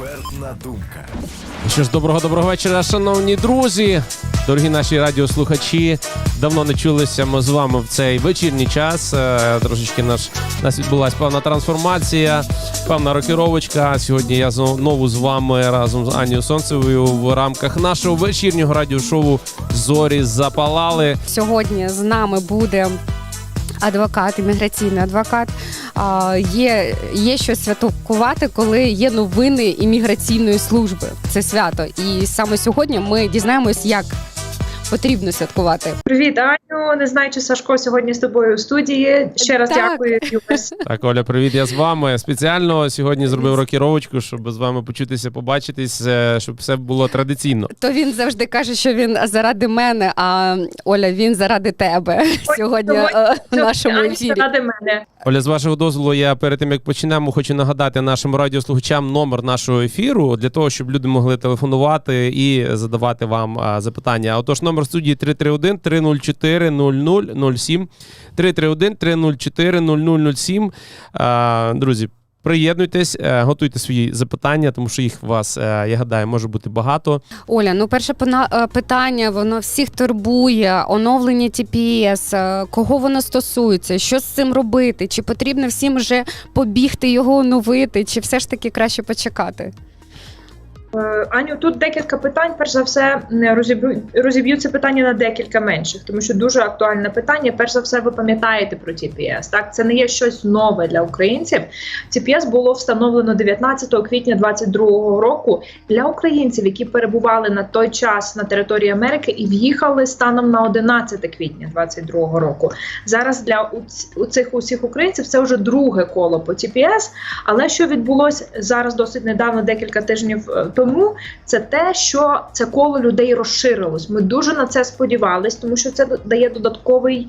Експертна думка. Ну Що ж, доброго доброго вечора, шановні друзі, дорогі наші радіослухачі. Давно не чулися ми з вами в цей вечірній час. Е, Трошечки наш у нас відбулася певна трансформація, певна рокіровочка. Сьогодні я знову з вами разом з Анією Сонцевою в рамках нашого вечірнього радіошоу Зорі запалали. Сьогодні з нами буде адвокат, імміграційний адвокат. А, Є, є що святкувати, коли є новини імміграційної служби. Це свято. І саме сьогодні ми дізнаємось, як потрібно святкувати. Привіт, Аню. Не знаю, чи Сашко сьогодні з тобою у студії. Ще раз Так. дякую. Так, Оля, привіт, я з вами. Спеціально сьогодні зробив рокіровочку, щоб з вами почутися, побачитись, е, щоб все було традиційно. То він завжди каже, що він заради мене, а Оля, він заради тебе сьогодні е, в нашому Аню, ефірі. ради мене. Оля, з вашого дозволу, я перед тим як почнемо, хочу нагадати нашим радіослухачам номер нашого ефіру для того, щоб люди могли телефонувати і задавати вам а, запитання. Отож, номер студії 331 304 0007 331 304 0007. А, Друзі. Приєднуйтесь, е, готуйте свої запитання, тому що їх у вас, е, я гадаю, може бути багато. Оля, ну перше е, питання, воно всіх турбує. Оновлення TPS, кого воно стосується, що з цим робити? Чи потрібно всім вже побігти його оновити, чи все ж таки краще почекати? Е, Аню, тут декілька питань. Перш за все, розіб'ю, розіб'ю це питання на декілька менших, тому що дуже актуальне питання. Перш за все, ви пам'ятаєте про TPS. Так, це не є щось нове для українців. TPS було встановлено 19 квітня 2022 року для українців, які перебували на той час на території Америки і в'їхали станом на 11 квітня 2022 року. Зараз для у цих усіх українців це вже друге коло по TPS. Але що відбулося зараз досить недавно, декілька тижнів е, тому, це те, що це коло людей розширилось. Ми дуже на це сподівались, тому що це дає додатковий.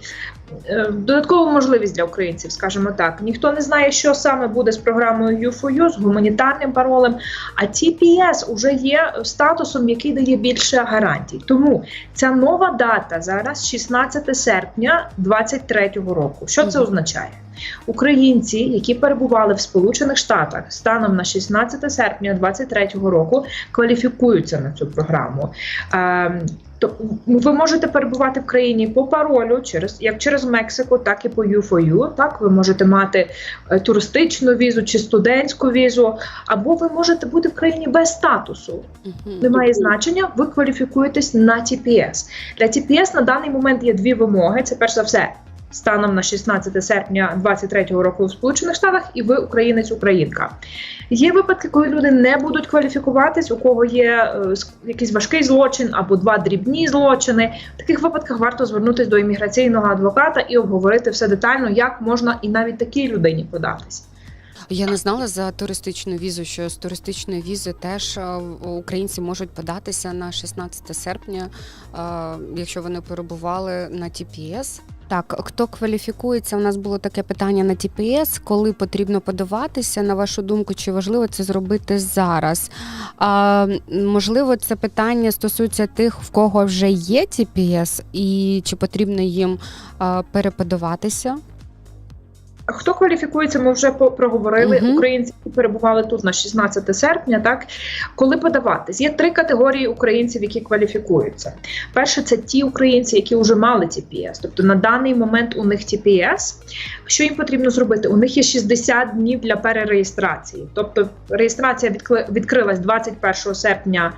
е, Додаткову можливість для українців, скажімо так. Ніхто не знає, що саме буде з програмою U4U, з гуманітарним паролем. А TPS уже є статусом, який дає більше гарантій. Тому ця нова дата зараз 16 серпня 2023 року. Що це означає? Українці, які перебували в Сполучених Штатах станом на 16 серпня 2023 року, кваліфікуються на цю програму. Ем, то ви можете перебувати в країні по паролю через як через Мексику, так і по U4U. Так, ви можете мати е, туристичну візу чи студентську візу, або ви можете бути в країні без статусу. Немає значення, ви кваліфікуєтесь на TPS. Для TPS на даний момент є дві вимоги. Це перш за все. Станом на 16 серпня 2023 року в Сполучених Штатах, і ви українець Українка. Є випадки, коли люди не будуть кваліфікуватись, у кого є е, якийсь важкий злочин або два дрібні злочини. В таких випадках варто звернутися до імміграційного адвоката і обговорити все детально, як можна і навіть такій людині податись. Я не знала за туристичну візу, що з туристичної візи теж е, українці можуть податися на 16 серпня, е, якщо вони перебували на TPS. Так, хто кваліфікується? У нас було таке питання на ТПС, коли потрібно подаватися, на вашу думку, чи важливо це зробити зараз? А, можливо, це питання стосується тих, в кого вже є ТПС, і чи потрібно їм переподаватися? Хто кваліфікується, ми вже проговорили. Мгм. Українці які перебували тут на 16 серпня. Так коли подаватись, є три категорії українців, які кваліфікуються. Перше, це ті українці, які вже мали TPS. Тобто на даний момент у них TPS. Що їм потрібно зробити? У них є 60 днів для перереєстрації. Тобто реєстрація відкрилась 21 серпня.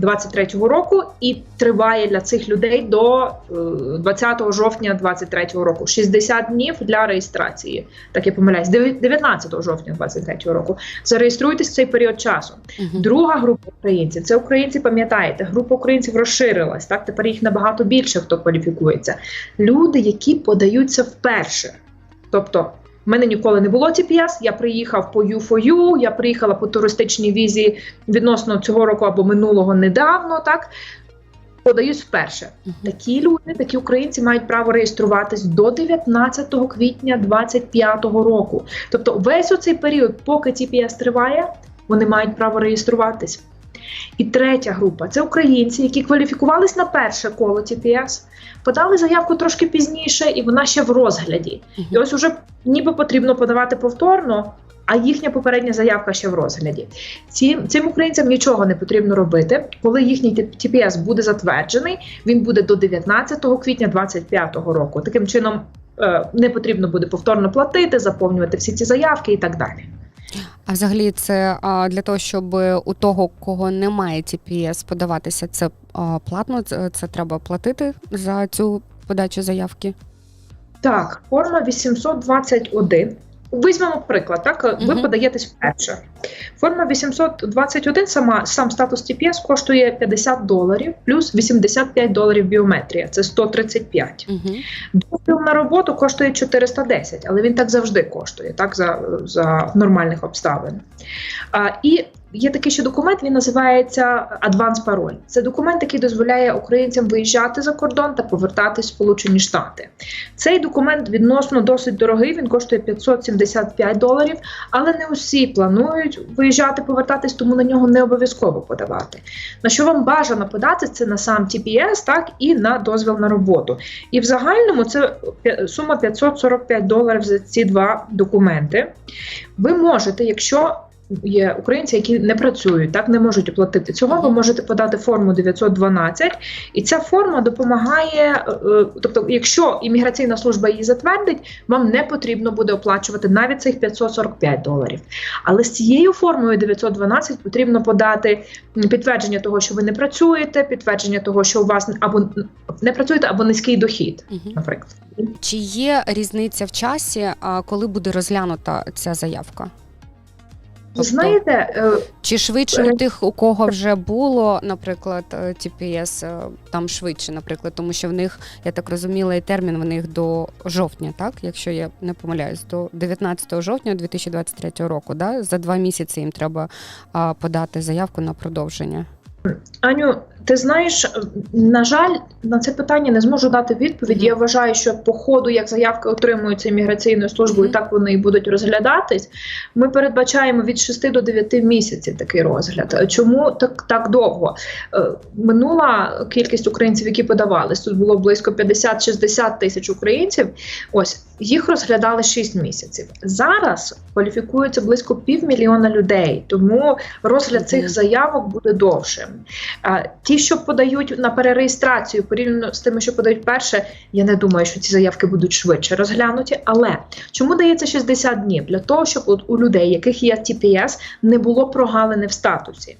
23-го року і триває для цих людей до е, 20 жовтня 23-го року. 60 днів для реєстрації. Так я помиляюсь, Деви- 19 жовтня 23-го року. Зареєструйтесь в цей період часу. Мгм. Друга група українців це українці, пам'ятаєте, група українців розширилась. Так тепер їх набагато більше, хто кваліфікується. Люди, які подаються вперше. Тобто, в мене ніколи не було TPS, я приїхав по U4U, я приїхала по туристичній візі відносно цього року або минулого недавно. Так подаюсь вперше. Такі люди, такі українці мають право реєструватись до 19 квітня 2025 року. Тобто, весь оцей період, поки TPS триває, вони мають право реєструватись. І третя група це українці, які кваліфікувались на перше коло TPS, подали заявку трошки пізніше, і вона ще в розгляді. І ось уже ніби потрібно подавати повторно, а їхня попередня заявка ще в розгляді. Цим, цим українцям нічого не потрібно робити. Коли їхній TPS буде затверджений, він буде до 19 квітня 2025 року. Таким чином е, не потрібно буде повторно платити, заповнювати всі ці заявки і так далі. А взагалі, це а, для того, щоб у того, кого немає TPS, подаватися, це а, платно. Це, це треба платити за цю подачу заявки. Так, форма 821. Візьмемо приклад, так ви Мгм. подаєтесь вперше. Форма 821, сама сам статус TPS коштує 50 доларів плюс 85 доларів біометрія. Це 135. Угу. Дозвіл на роботу коштує 410, але він так завжди коштує, так за, за нормальних обставин. А, і є такий ще документ, він називається Advance Parole. Це документ, який дозволяє українцям виїжджати за кордон та повертатись в Сполучені Штати. Цей документ відносно досить дорогий, він коштує 575 доларів, але не усі планують виїжджати, повертатись, тому на нього не обов'язково подавати. На що вам бажано подати, це на сам TPS, так і на дозвіл на роботу. І в загальному це сума 545 доларів за ці два документи. Ви можете, якщо є українці, які не працюють, так не можуть оплатити цього, ви можете подати форму 912, і ця форма допомагає. е, е, Тобто, якщо імміграційна служба її затвердить, вам не потрібно буде оплачувати навіть цих 545 доларів. Але з цією формою 912 потрібно подати підтвердження того, що ви не працюєте, підтвердження того, що у вас або не працюєте, або низький дохід, наприклад. Чи є різниця в часі, коли буде розглянута ця заявка? Ви знаєте, е, Чи швидше у тих, у кого вже було, наприклад, е, TPS, е, там швидше, наприклад, тому що в них, я так розуміла, і термін в них до жовтня, так? Якщо я не помиляюсь, до 19 жовтня 2023 року, да? за два місяці їм треба подати заявку на продовження. Аню, ти знаєш, на жаль, на це питання не зможу дати відповідь. Мгм. Я вважаю, що по ходу, як заявки отримуються імміграційною службою, Мгм. так вони і будуть розглядатись. Ми передбачаємо від 6 до 9 місяців такий розгляд. Чому так, так довго? Е, Минула кількість українців, які подавались, тут було близько 50-60 тисяч українців. Ось їх розглядали 6 місяців. Зараз кваліфікується близько півмільйона людей, тому розгляд цих заявок буде довшим. А, Ті, що подають на перереєстрацію, порівняно з тими, що подають перше, я не думаю, що ці заявки будуть швидше розглянуті. Але чому дається 60 днів? Для того, щоб от у людей, яких є ТПС, не було прогалини в статусі.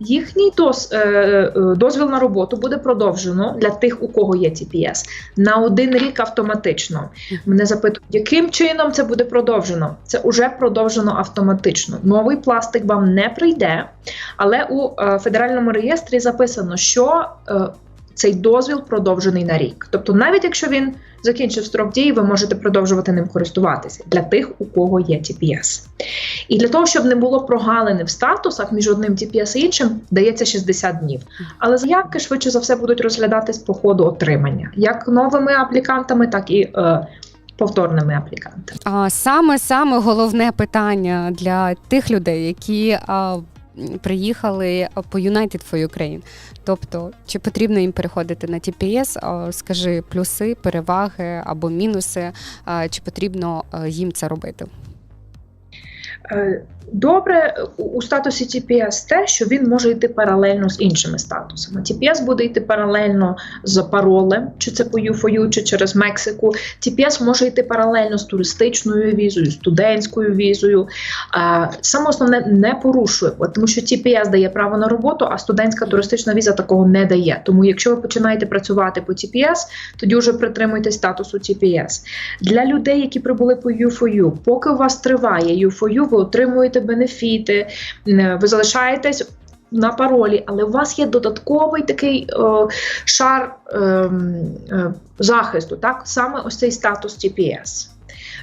Їхній доз, е, е, дозвіл на роботу буде продовжено для тих, у кого є TPS, на один рік автоматично. Мене запитують, яким чином це буде продовжено? Це вже продовжено автоматично. Новий пластик вам не прийде, але у е, федеральному реєстрі записано, що цей дозвіл продовжений на рік. Тобто, навіть якщо він закінчив строк дії, ви можете продовжувати ним користуватися для тих, у кого є TPS. І для того, щоб не було прогалини в статусах між одним TPS і іншим, дається 60 днів. Але заявки швидше за все будуть розглядатись по ходу отримання, як новими аплікантами, так і е, повторними аплікантами. А саме саме головне питання для тих людей, які а, приїхали по United for Ukraine. Тобто, чи потрібно їм переходити на TPS? Скажи плюси, переваги або мінуси, чи потрібно їм це робити? Добре у- статусі TPS те, що він може йти паралельно з іншими статусами. TPS буде йти паралельно з паролем, чи це по U4U, чи через Мексику. TPS може йти паралельно з туристичною візою, студентською візою. Саме основне не порушує, тому що TPS дає право на роботу, а студентська туристична віза такого не дає. Тому, якщо ви починаєте працювати по TPS, тоді вже притримуйтесь статусу TPS. Для людей, які прибули по U4U, поки у вас триває U4U, ви отримуєте бенефіти, ви залишаєтесь. На паролі, але у вас є додатковий такий е, шар ем, е, захисту, так саме ось цей статус TPS.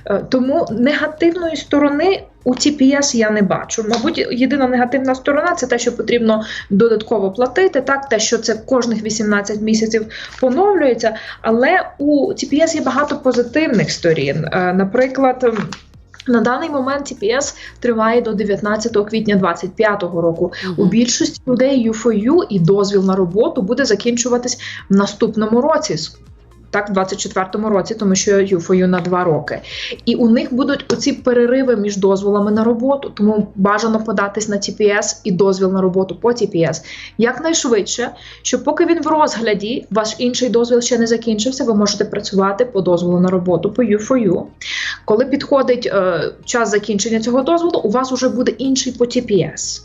Е, тому негативної сторони у TPS я не бачу. Мабуть, єдина негативна сторона це те, що потрібно додатково платити, так те, що це кожних 18 місяців поновлюється. Але у TPS є багато позитивних сторін. Е, Наприклад. На даний момент TPS триває до 19 квітня 2025 року. У більшості людей U4U і дозвіл на роботу буде закінчуватись в наступному році. Так, в 24-му році, тому що юфою на два роки. І у них будуть оці перериви між дозволами на роботу, тому бажано податись на TPS і дозвіл на роботу по TPS якнайшвидше, щоб поки він в розгляді, ваш інший дозвіл ще не закінчився, ви можете працювати по дозволу на роботу по U4U. Коли підходить е, час закінчення цього дозволу, у вас вже буде інший по TPS.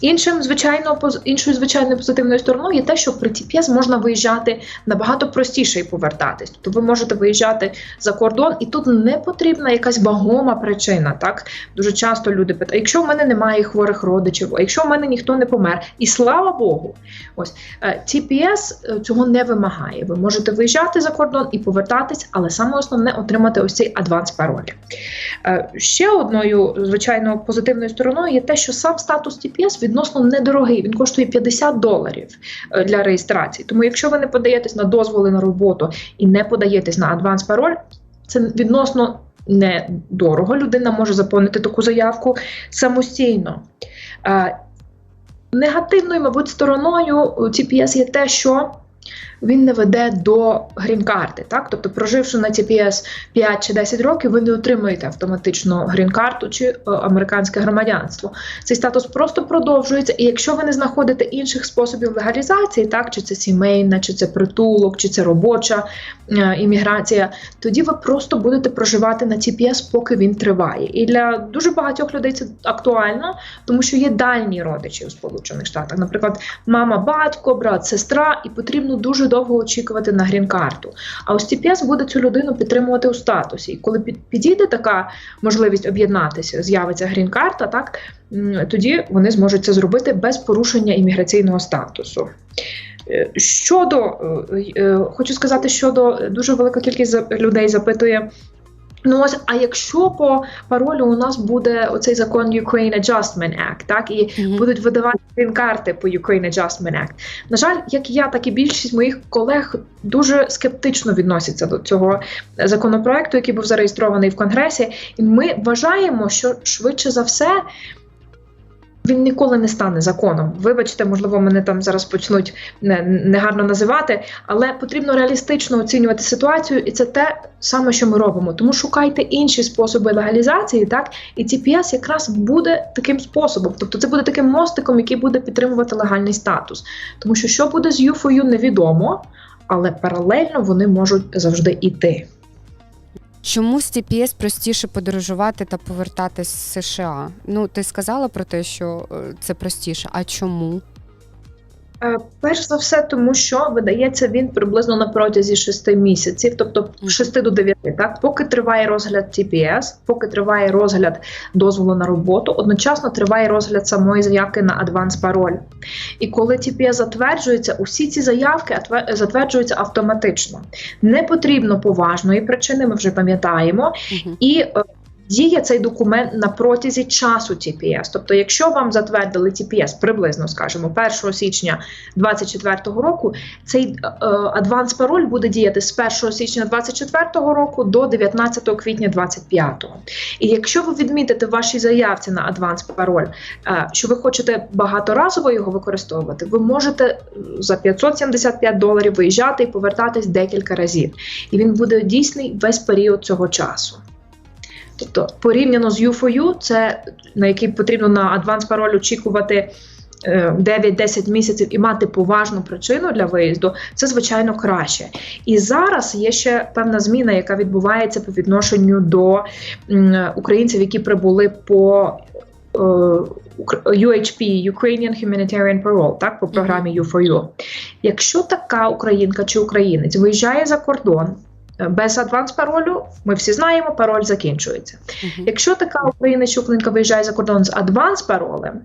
Іншим, звичайно, іншою звичайною позитивною стороною є те, що при TPS можна виїжджати набагато простіше і повертатись. Тобто ви можете виїжджати за кордон, і тут не потрібна якась вагома причина. Так дуже часто люди питають: «А якщо в мене немає хворих родичів, а якщо в мене ніхто не помер, і слава Богу, ось е, е, цього не вимагає. Ви можете виїжджати за кордон і повертатись, але саме основне отримати ось цей адванс пароль. Е, Ще одною, звичайно, позитивною стороною є те, що сам статус TPS відносно недорогий. Він коштує 50 доларів е, для реєстрації. Тому, якщо ви не подаєтесь на дозволи на роботу і не подаєтесь на адванс пароль, це відносно недорого. Людина може заповнити таку заявку самостійно. Е, Негативною, мабуть, стороною GPS є те, що він не веде до грін-карти. Так? Тобто, проживши на TPS 5 чи 10 років, ви не отримуєте автоматично грін-карту чи е, американське громадянство. Цей статус просто продовжується, і якщо ви не знаходите інших способів легалізації, так чи це сімейна, чи це притулок, чи це робоча е, імміграція, тоді ви просто будете проживати на TPS, поки він триває. І для дуже багатьох людей це актуально, тому що є дальні родичі у Сполучених Штатах, наприклад, мама, батько, брат, сестра, і потрібно дуже довго очікувати на грін-карту. А ось TPS буде цю людину підтримувати у статусі. І коли під- підійде така можливість об'єднатися, з'явиться грін-карта, так тоді вони зможуть це зробити без порушення імміграційного статусу. Е, Щодо е, е, хочу сказати, щодо дуже велика кількість людей запитує. Ну ось, а якщо по паролю у нас буде оцей закон Ukraine Adjustment Act, так і Мгм. будуть видавати карти по Ukraine Adjustment Act. На жаль, як я, так і більшість моїх колег дуже скептично відносяться до цього законопроекту, який був зареєстрований в Конгресі. І ми вважаємо, що швидше за все. Він ніколи не стане законом. Вибачте, можливо, мене там зараз почнуть негарно називати, але потрібно реалістично оцінювати ситуацію, і це те саме, що ми робимо. Тому шукайте інші способи легалізації, так і TPS якраз буде таким способом. Тобто, це буде таким мостиком, який буде підтримувати легальний статус. Тому що що буде з ЮФОЮ, невідомо, але паралельно вони можуть завжди йти. Чому з TPS простіше подорожувати та повертатись з США? Ну, ти сказала про те, що е, це простіше. А чому? Е, Перш за все, тому що видається він приблизно на протязі 6 місяців, тобто Мгм. 6 до 9, так поки триває розгляд TPS, поки триває розгляд дозволу на роботу, одночасно триває розгляд самої заявки на адванс пароль. І коли TPS затверджується, усі ці заявки атве- затверджуються автоматично. Не потрібно поважної причини, ми вже пам'ятаємо, Мгм. і е, діє цей документ на протязі часу TPS. Тобто, якщо вам затвердили TPS приблизно, скажімо, 1 січня 2024 року, цей е, адванс пароль буде діяти з 1 січня 2024 року до 19 квітня 2025. І якщо ви відмітите в вашій заявці на адванс пароль, е, що ви хочете багаторазово його використовувати, ви можете е, за 575 доларів виїжджати і повертатись декілька разів. І він буде дійсний весь період цього часу. Тобто, порівняно з U4U, це на який потрібно на адванс пароль очікувати е, 9-10 місяців і мати поважну причину для виїзду, це звичайно краще. І зараз є ще певна зміна, яка відбувається по відношенню до українців, які прибули по е, UHP, Ukrainian Humanitarian Parole, так, по програмі U4U. Якщо така українка чи українець виїжджає за кордон е, без адванс паролю, ми всі знаємо, пароль закінчується. Мгм. Якщо така українка виїжджає за кордон з адванс паролем,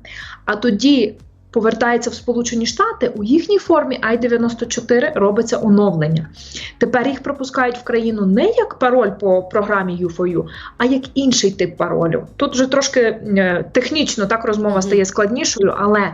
а тоді повертається в Сполучені Штати, у їхній формі I-94 робиться оновлення. Тепер їх пропускають в країну не як пароль по програмі U4U, а як інший тип паролю. Тут вже трошки е, технічно так розмова стає складнішою, але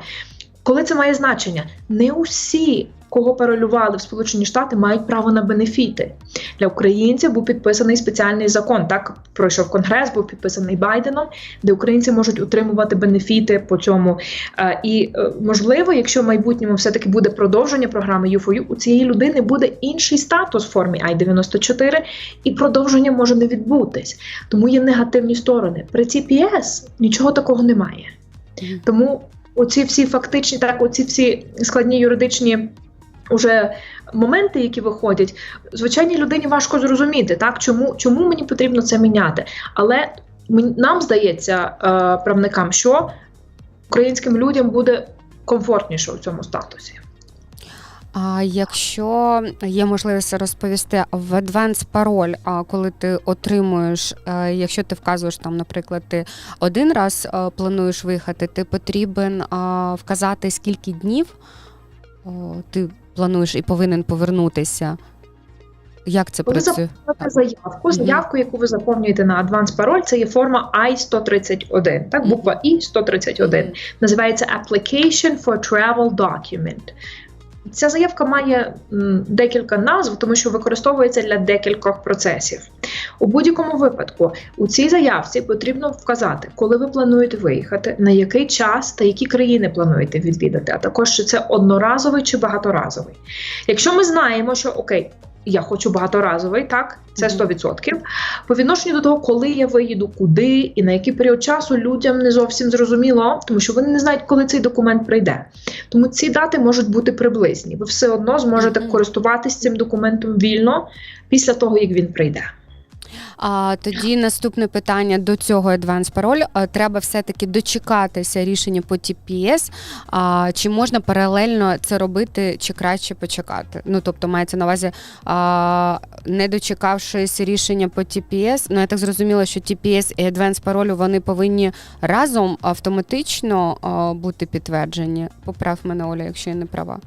коли це має значення, не усі кого паролювали в Сполучені Штати, мають право на бенефіти. Для українців був підписаний спеціальний закон. Так пройшов конгрес, був підписаний Байденом, де українці можуть отримувати бенефіти по цьому. Е, І е, можливо, якщо в майбутньому все-таки буде продовження програми U4U, у цієї людини буде інший статус в формі I-94, і продовження може не відбутись. Тому є негативні сторони. При CPS нічого такого немає. Тому оці всі фактичні, так, оці всі складні юридичні уже моменти, які виходять, звичайній людині важко зрозуміти, так, чому, чому мені потрібно це міняти. Але нам здається, е, правникам, що українським людям буде комфортніше у цьому статусі. А якщо є можливість розповісти в advance пароль, а коли ти отримуєш, е, якщо ти вказуєш там, наприклад, ти один раз е, плануєш виїхати, ти потрібен вказати скільки днів ти плануєш і повинен повернутися. Як це Коли працює? Заповнюєте заявку, заявку, яку ви заповнюєте на адванс пароль, це є форма I-131, так, буква І-131. Називається Application for Travel Document. Ця заявка має декілька назв, тому що використовується для декількох процесів. У будь-якому випадку у цій заявці потрібно вказати, коли ви плануєте виїхати, на який час та які країни плануєте відвідати, а також чи це одноразовий чи багаторазовий. Якщо ми знаємо, що окей, я хочу багаторазовий, так, це Мгм. 100%. По відношенню до того, коли я виїду, куди і на який період часу людям не зовсім зрозуміло, тому що вони не знають, коли цей документ прийде. Тому ці дати можуть бути приблизні. Ви все одно зможете користуватись цим документом вільно після того, як він прийде. А тоді наступне питання до цього advance пароль. Треба все-таки дочекатися рішення по TPS. А, чи можна паралельно це робити, чи краще почекати? Ну тобто мається на увазі, а, не дочекавшись рішення по TPS, ну я так зрозуміла, що TPS і advance паролю вони повинні разом автоматично а, бути підтверджені. Поправ мене, Оля, якщо я не права.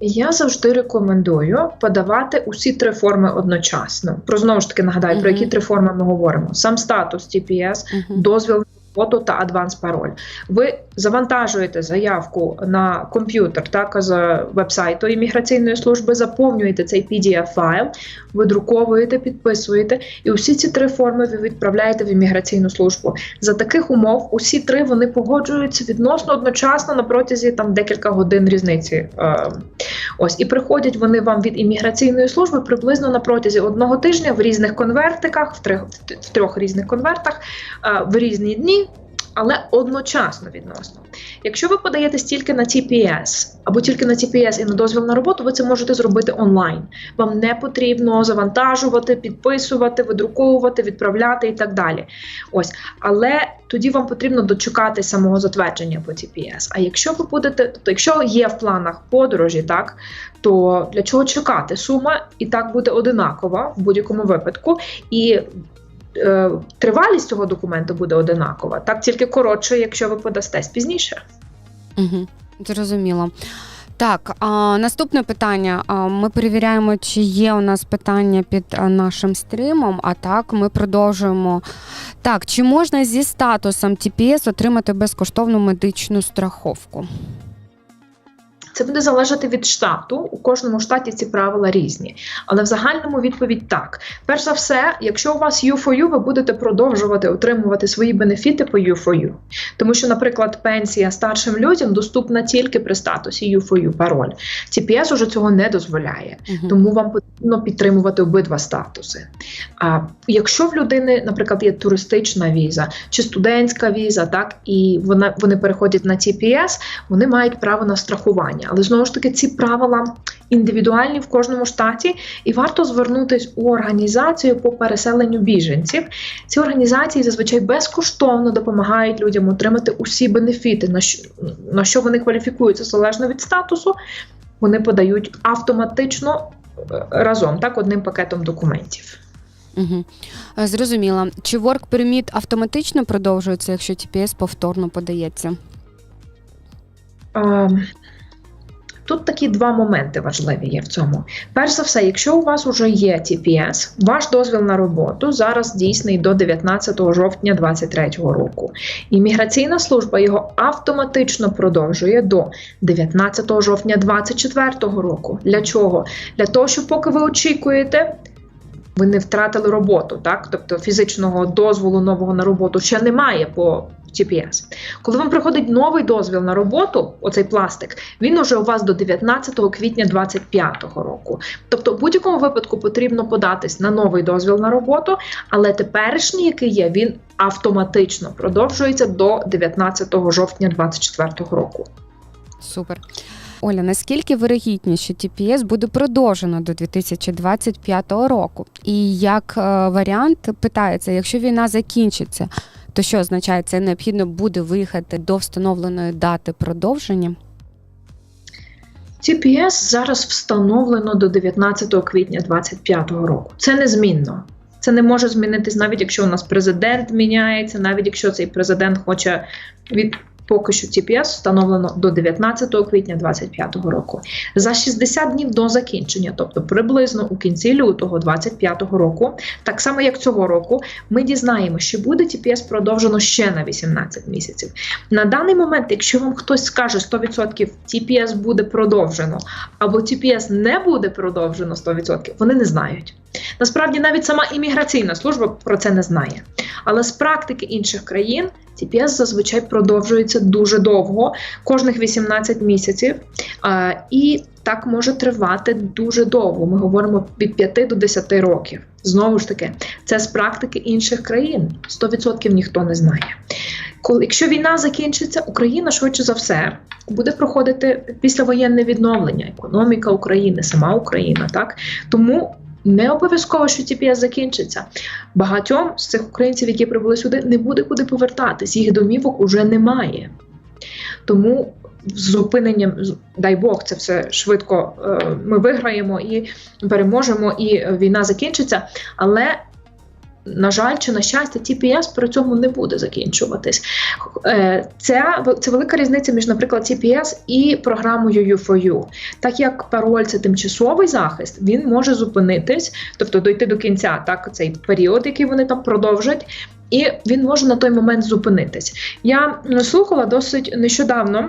Я завжди рекомендую подавати усі три форми одночасно. Про знову ж таки нагадаю, про які три форми ми говоримо: сам статус TPS, Угу. дозвіл Фото та адванс пароль. Ви завантажуєте заявку на комп'ютер так з вебсайту імміграційної служби, заповнюєте цей pdf файл, видруковуєте, підписуєте, і усі ці три форми ви відправляєте в імміграційну службу. За таких умов усі три вони погоджуються відносно одночасно на протязі там декілька годин різниці. Е, ось і приходять вони вам від імміграційної служби приблизно на протязі одного тижня в різних конвертиках, в трьох, в трьох різних конвертах, е, в різні дні. Але одночасно відносно. Якщо ви подаєтесь тільки на TPS або тільки на TPS і на дозвіл на роботу, ви це можете зробити онлайн. Вам не потрібно завантажувати, підписувати, видруковувати, відправляти і так далі. Ось, але тоді вам потрібно дочекати самого затвердження по TPS. А якщо ви будете, тобто, якщо є в планах подорожі, так то для чого чекати? Сума і так буде одинакова в будь-якому випадку. І тривалість цього документу буде одинакова, так тільки коротше, якщо ви подастесь пізніше. Угу, зрозуміло. Так, а, наступне питання. А, ми перевіряємо, чи є у нас питання під а, нашим стрімом. А так, ми продовжуємо. Так, чи можна зі статусом TPS отримати безкоштовну медичну страховку? Це буде залежати від штату. У кожному штаті ці правила різні. Але в загальному відповідь так. Перш за все, якщо у вас U4U, ви будете продовжувати отримувати свої бенефіти по U4U. Тому що, наприклад, пенсія старшим людям доступна тільки при статусі U4U пароль. TPS уже цього не дозволяє. Угу. Тому вам потрібно підтримувати обидва статуси. А якщо в людини, наприклад, є туристична віза чи студентська віза, так і вона вони переходять на TPS, вони мають право на страхування. Але знову ж таки, ці правила індивідуальні в кожному штаті, і варто звернутись у організацію по переселенню біженців. Ці організації зазвичай безкоштовно допомагають людям отримати усі бенефіти, на що, на що вони кваліфікуються залежно від статусу. Вони подають автоматично е, разом, так, одним пакетом документів. Угу. Зрозуміла. Чи Work Permit автоматично продовжується, якщо TPS повторно подається? Тут такі два моменти важливі є в цьому. Перш за все, якщо у вас вже є TPS, ваш дозвіл на роботу зараз дійсний до 19 жовтня 2023 року. Імміграційна служба його автоматично продовжує до 19 жовтня 2024 року. Для чого? Для того, щоб поки ви очікуєте. Ви не втратили роботу, так? Тобто фізичного дозволу нового на роботу ще немає по TPS. Коли вам приходить новий дозвіл на роботу, оцей пластик, він уже у вас до 19 квітня 2025 року. Тобто, в будь-якому випадку потрібно податись на новий дозвіл на роботу, але теперішній, який є, він автоматично продовжується до 19 жовтня 2024 року. Супер. Оля, наскільки вирогідність, що TPS буде продовжено до 2025 року? І як е, варіант питається, якщо війна закінчиться, то що означає, це необхідно буде виїхати до встановленої дати продовження? TPS зараз встановлено до 19 квітня 2025 року. Це незмінно. Це не може змінитись, навіть якщо у нас президент міняється, навіть якщо цей президент хоче від. Поки що TPS встановлено до 19 квітня 2025 року. За 60 днів до закінчення, тобто приблизно у кінці лютого 2025 року, так само як цього року, ми дізнаємося, що буде TPS продовжено ще на 18 місяців. На даний момент, якщо вам хтось скаже 100% TPS буде продовжено, або TPS не буде продовжено 100%, вони не знають. Насправді навіть сама імміграційна служба про це не знає. Але з практики інших країн TPS зазвичай продовжується дуже довго, кожних 18 місяців. І так може тривати дуже довго. Ми говоримо від 5 до 10 років. Знову ж таки, це з практики інших країн. 100% ніхто не знає. Коли якщо війна закінчиться, Україна швидше за все буде проходити післявоєнне відновлення, економіка України, сама Україна, так тому. Не обов'язково, що TPS закінчиться. Багатьом з цих українців, які прибули сюди, не буде куди повертатись. Їх домівок уже немає. Тому з зупиненням, дай Бог, це все швидко е, ми виграємо і переможемо, і е, війна закінчиться. Але на жаль, чи на щастя, TPS при цьому не буде закінчуватись. Це, це велика різниця між, наприклад, TPS і програмою U4U. Так як пароль це тимчасовий захист, він може зупинитись, тобто дойти до кінця, так цей період, який вони там продовжать. І він може на той момент зупинитись. Я слухала досить нещодавно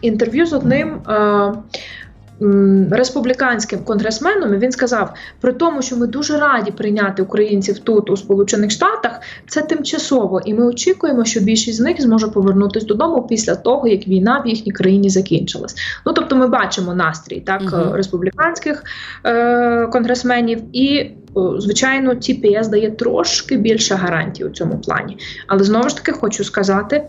інтерв'ю з одним е, республіканським конгресменом. і Він сказав: при тому, що ми дуже раді прийняти українців тут, у Сполучених Штатах, це тимчасово, і ми очікуємо, що більшість з них зможе повернутися додому після того, як війна в їхній країні закінчилась. Ну тобто, ми бачимо настрій так е, республіканських е, конгресменів і. Звичайно, TPS дає трошки більше гарантій у цьому плані. Але знову ж таки хочу сказати: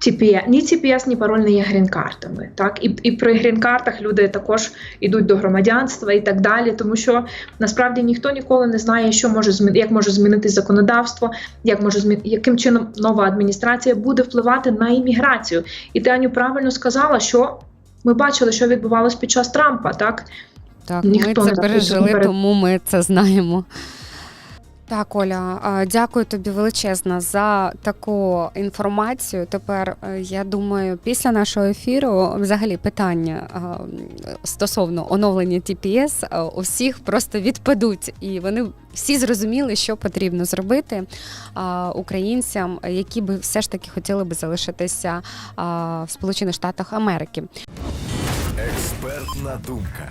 TPS, ні TPS, ні пароль не є грін-картами. Так? І, і при грін-картах люди також йдуть до громадянства і так далі, тому що насправді ніхто ніколи не знає, що може змін... як може змінитись законодавство, як може змін... яким чином нова адміністрація буде впливати на імміграцію. І ти Аню правильно сказала, що ми бачили, що відбувалось під час Трампа, так? Так, Ніхто ми це пережили, перед- тому ми це знаємо. Так, Оля, дякую тобі величезно за таку інформацію. Тепер е, я думаю, після нашого ефіру взагалі питання стосовно оновлення TPS а, у всіх просто відпадуть, і вони всі зрозуміли, що потрібно зробити українцям, які би все ж таки хотіли би залишитися в Сполучених Штатах Америки. Експертна думка.